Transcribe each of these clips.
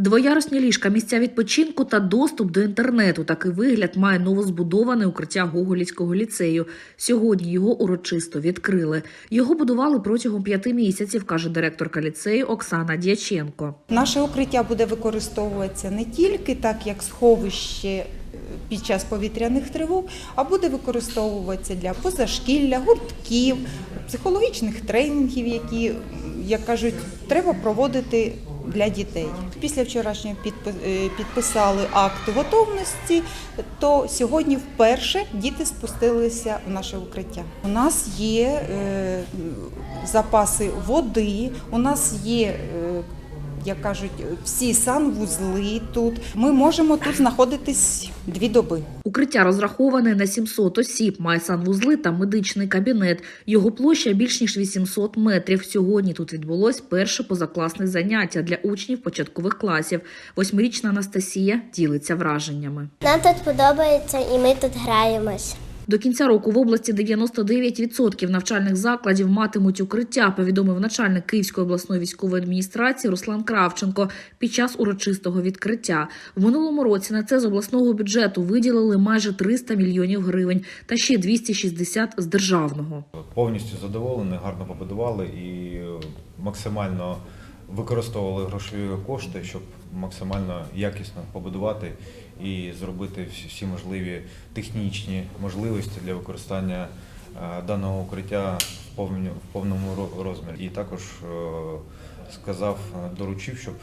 Двоярусні ліжка, місця відпочинку та доступ до інтернету. Такий вигляд має новозбудоване укриття Гоголівського ліцею. Сьогодні його урочисто відкрили. Його будували протягом п'яти місяців, каже директорка ліцею Оксана Дяченко. Наше укриття буде використовуватися не тільки так, як сховище е, під час повітряних тривог, а буде використовуватися для позашкілля, гуртків, психологічних тренінгів, які, як кажуть, треба проводити для дітей. Після вчорашнього е, підписали акт готовності, то сьогодні вперше діти спустилися в наше укриття. У нас є е, запаси води, у нас є. Як кажуть, всі санвузли тут. Ми можемо тут знаходитись дві доби. Укриття розраховане на 700 осіб, має санвузли та медичний кабінет. Його площа більш ніж 800 метрів. Сьогодні тут відбулось перше позакласне заняття для учнів початкових класів. Восьмирічна Анастасія ділиться враженнями. Нам тут подобається і ми тут граємось. До кінця року в області 99% навчальних закладів матимуть укриття, повідомив начальник Київської обласної військової адміністрації Руслан Кравченко під час урочистого відкриття. В минулому році на це з обласного бюджету виділили майже 300 мільйонів гривень та ще 260 з державного. Повністю задоволені, гарно побудували і е, максимально використовували грошові кошти, щоб максимально якісно побудувати і зробити всі- можливі технічні можливості для використання е, даного укриття в повному, розмірі. І також е, сказав, е, доручив, щоб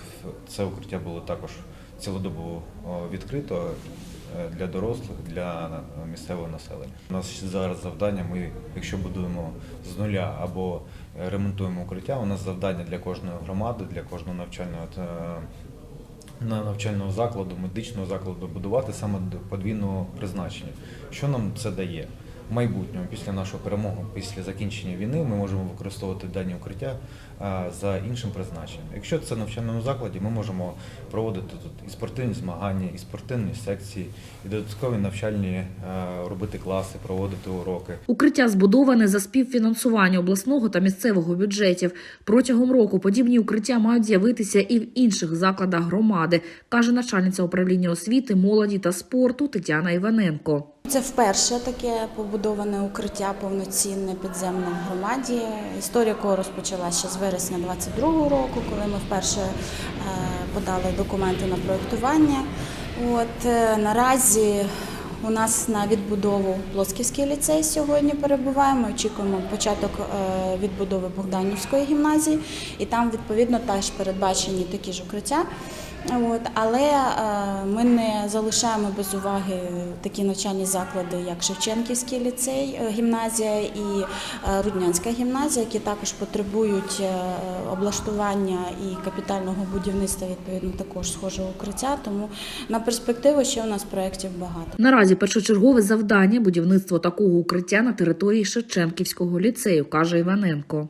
це укриття було також цілодобово відкрито для дорослих, для е, місцевого населення. У нас зараз завдання. Ми, якщо будуємо з нуля або е, ремонтуємо укриття, у нас завдання для кожної громади, для кожного навчального е, на навчального закладу, медичного закладу будувати саме подвійного призначення. Що нам це дає? В майбутньому, після нашої перемоги, після закінчення війни, ми можемо використовувати дані укриття за іншим призначенням. Якщо це навчальному закладі, ми можемо проводити тут і спортивні змагання, і спортивні секції, і додаткові навчальні е, робити класи, проводити уроки. Укриття збудоване за співфінансування обласного та місцевого бюджетів. Протягом року подібні укриття мають з'явитися і в інших закладах громади, каже начальниця управління освіти, молоді та спорту Тетяна Іваненко. Це вперше таке побудоване укриття повноцінне підземне в громаді. Історія якого розпочалася ще з вересня 22-го року, коли ми вперше е, подали документи на проєктування. От е, наразі у нас на відбудову Плосківський ліцей сьогодні перебуває. Ми очікуємо початок е, відбудови Богданівської гімназії, і там відповідно теж передбачені такі ж укриття. От, але е, ми не залишаємо без уваги такі навчальні заклади, як Шевченківський ліцей, е, гімназія і Руднянська гімназія, які також потребують облаштування і капітального будівництва, відповідно також схожого укриття. Тому на перспективу ще у нас проєктів багато. Наразі першочергове завдання будівництво такого укриття на території Шевченківського ліцею, каже Іваненко.